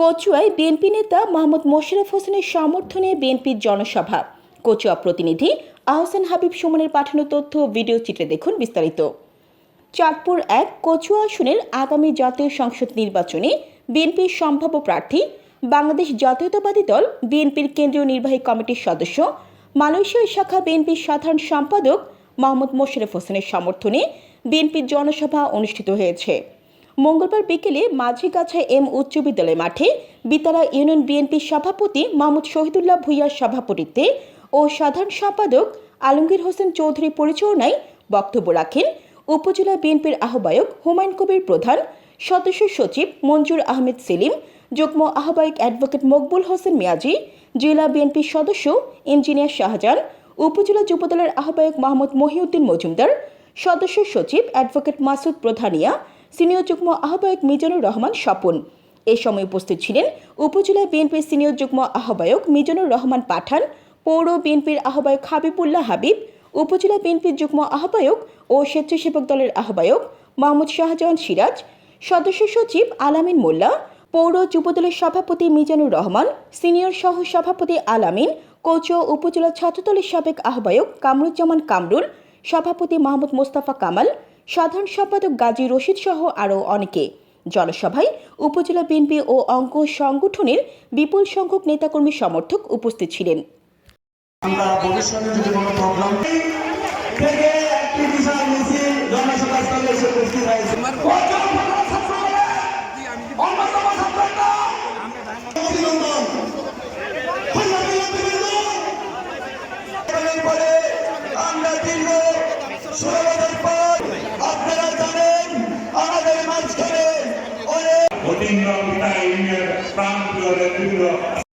কচুয়ায় BNP নেতা মোহাম্মদ মোশাররফ হোসেনের সমর্থনে বিএনপির জনসভা। কচুয়া প্রতিনিধি আহসান হাবিব সুমনের পাঠানো তথ্য ভিডিও চিত্রে দেখুন বিস্তারিত। চাঁদপুর এক কচুয়া আসনের আগামী জাতীয় সংসদ নির্বাচনে বিএনপির সম্ভাব্য প্রার্থী বাংলাদেশ জাতীয়তাবাদী দল, বিএনপির কেন্দ্রীয় নির্বাহী কমিটির সদস্য মালয়েশিয়া শাখা বিএনপির সাধারণ সম্পাদক মোহাম্মদ মোশাররফ হোসেনের সমর্থনে বিএনপির জনসভা অনুষ্ঠিত হয়েছে। মঙ্গলবার বিকেলে মাঝিগাছা এম উচ্চ বিদ্যালয় মাঠে বিতারা ইউনিয়ন বিএনপির সভাপতি মাহমুদ শহীদুল্লাহ ভুইয়ার সভাপতিত্বে ও সাধারণ সম্পাদক আলমগীর হোসেন চৌধুরী পরিচালনায় বক্তব্য রাখেন উপজেলা বিএনপির আহ্বায়ক হুমায়ুন কবির প্রধান, সদস্য সচিব মঞ্জুর আহমেদ সেলিম, যুগ্ম আহ্বায়ক অ্যাডভোকেট মকবুল হোসেন মিয়াজি, জেলা বিএনপির সদস্য ইঞ্জিনিয়ার শাহজাহান, উপজেলা যুবদলের আহ্বায়ক মাহমুদ মহিউদ্দিন মজুমদার, সদস্য সচিব অ্যাডভোকেট মাসুদ প্রধানিয়া সিনিয়র যুগ্ম আহ্বায়ক মিজানুর রহমান স্বপন। এ সময় উপস্থিত ছিলেন উপজেলা বিএনপির সিনিয়র যুগ্ম আহ্বায়ক মিজানুর রহমান পাঠান, পৌর বিএনপির আহ্বায়ক হাবিবুল্লাহ হাবিব, উপজেলা বিএনপির যুগ্ম আহ্বায়ক ও স্বেচ্ছাসেবক দলের আহ্বায়ক মোহাম্মদ শাহজাহান সিরাজ, সদস্য সচিব আলামিন মোল্লা, পৌর যুবদলের সভাপতি মিজানুর রহমান, সিনিয়র সহ সভাপতি আলামিন কৌচুয়া উপজেলা ছাত্রদলের সাবেক আহ্বায়ক কামরুজ্জামান কামরুল, সভাপতি মাহমুদ মোস্তাফা কামাল সাধারণ সম্পাদক গাজী রশিদ সহ আরও অনেকে। জনসভায় উপজেলা বিএনপি ও অঙ্গ সংগঠনের বিপুল সংখ্যক নেতাকর্মী সমর্থক উপস্থিত ছিলেন। আমরা ভবিষ্যতে যদি কোনো থেকে একটি বিষয় মিছিল এসে উপস্থিত হয়েছে। অনেক অতীন্দ্র পিতা ইউনিয়ন প্রাণ